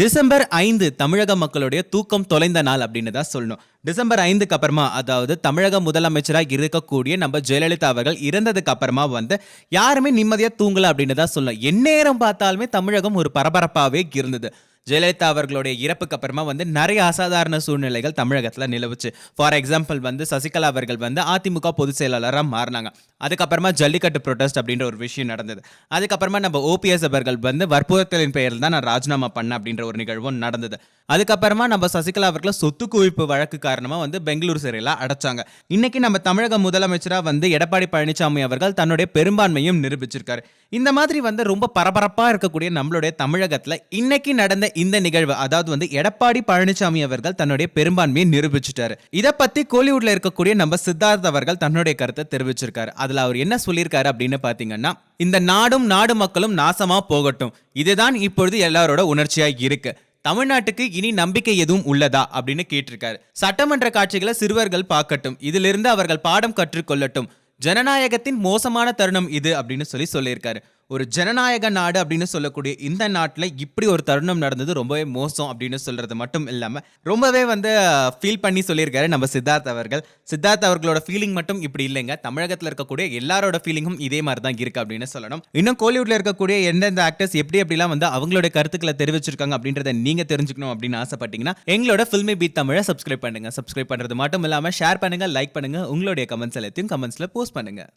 December ஐந்து தமிழக மக்களுடைய தூக்கம் தொலைந்த நாள் அப்படின்னு தான் சொல்லணும். டிசம்பர் ஐந்துக்கு அப்புறமா அதாவது தமிழக முதலமைச்சராக இருக்கக்கூடிய நம்ம ஜெயலலிதா அவர்கள் இறந்ததுக்கு அப்புறமா வந்து யாருமே நிம்மதியாக தூங்கல அப்படின்னு தான் சொல்லணும். எந்நேரம் பார்த்தாலுமே தமிழகம் ஒரு பரபரப்பாகவே இருந்தது. ஜெயலலிதா அவர்களுடைய இறப்புக்கு அப்புறமா வந்து நிறைய அசாதாரண சூழ்நிலைகள் தமிழகத்தில் நிலவுச்சு. ஃபார் எக்ஸாம்பிள் வந்து சசிகலா அவர்கள் வந்து அதிமுக பொதுச் செயலாளராக மாறினாங்க. அதுக்கப்புறமா ஜல்லிக்கட்டு ப்ரொடெஸ்ட் அப்படின்ற ஒரு விஷயம் நடந்தது. அதுக்கப்புறமா நம்ம ஓபிஎஸ் அவர்கள் வந்து வற்புறுத்தலின் பெயரில் தான் நான் ராஜினாமா பண்ணேன் அப்படின்ற ஒரு நிகழ்வும் நடந்தது. அதுக்கப்புறமா நம்ம சசிகலா அவர்களை சொத்து குவிப்பு வழக்கு காரணமாக வந்து பெங்களூர் சிறையில் அடைச்சாங்க. இன்னைக்கு நம்ம தமிழக முதலமைச்சராக வந்து எடப்பாடி பழனிசாமி அவர்கள் தன்னுடைய பெரும்பான்மையும் நிரூபிச்சிருக்காரு. இந்த மாதிரி வந்து ரொம்ப பரபரப்பாக இருக்கக்கூடிய நம்மளுடைய தமிழகத்தில் இன்னைக்கு நடந்த இந்த நிகழ்வு அதாவது வந்து எடப்பாடி பழனிசாமி அவர்கள் தன்னுடைய பெரும்பான்மையை நிரூபிச்சிட்டாரு. இதை பற்றி கோலிவுட்ல இருக்கக்கூடிய நம்ம சித்தார்த் அவர்கள் தன்னுடைய கருத்தை தெரிவிச்சிருக்காரு. அதில் அவர் என்ன சொல்லியிருக்காரு அப்படின்னு பார்த்தீங்கன்னா இந்த நாடும் நாடு மக்களும் நாசமா போகட்டும். இதுதான் இப்பொழுது எல்லாரோட உணர்ச்சியா இருக்கு. தமிழ்நாட்டுக்கு இனி நம்பிக்கை எதுவும் உள்ளதா அப்படின்னு கேட்டிருக்காரு. சட்டமன்ற காட்சிகளை சிறுவர்கள் பார்க்கட்டும். இதிலிருந்து அவர்கள் பாடம் கற்றுக்கொள்ளட்டும். ஜனநாயகத்தின் மோசமான தருணம் இது அப்படின்னு சொல்லி சொல்லியிருக்காரு. ஒரு ஜனநாயக நாடு அப்படின்னு சொல்லக்கூடிய இந்த நாட்டில் இப்படி ஒரு தருணம் நடந்தது ரொம்பவே மோசம் அப்படின்னு சொல்கிறது மட்டும் இல்லாமல் ரொம்பவே வந்து ஃபீல் பண்ணி சொல்லியிருக்காரு நம்ம சித்தார்த் அவர்கள். சித்தார்த் அவர்களோட ஃபீலிங் மட்டும் இப்படி இல்லைங்க. தமிழகத்தில் இருக்கக்கூடிய எல்லாரோட ஃபீலிங்கும் இதே மாதிரி தான் இருக்குது அப்படின்னு சொல்லணும். இன்னும் கோலிவுட்ல இருக்கக்கூடிய எந்தெந்த ஆக்டர்ஸ் எப்படி எப்படிலாம் வந்து அவங்களுடைய கருத்துக்களை தெரிவிச்சிருக்காங்க அப்படின்றத நீங்கள் தெரிஞ்சுக்கணும் அப்படின்னு ஆசைப்பட்டீங்கன்னா எங்களோட ஃபில்மி பீட் தமிழை சப்ஸ்கிரைப் பண்ணுங்கள் சப்ஸ்கிரைப் பண்ணுறது மட்டும் இல்லாமல் ஷேர் பண்ணுங்கள் லைக் பண்ணுங்கள் உங்களுடைய கமெண்ட்ஸ் எல்லாத்தையும் கமெண்ட்ஸில் போஸ்ட் பண்ணுங்கள்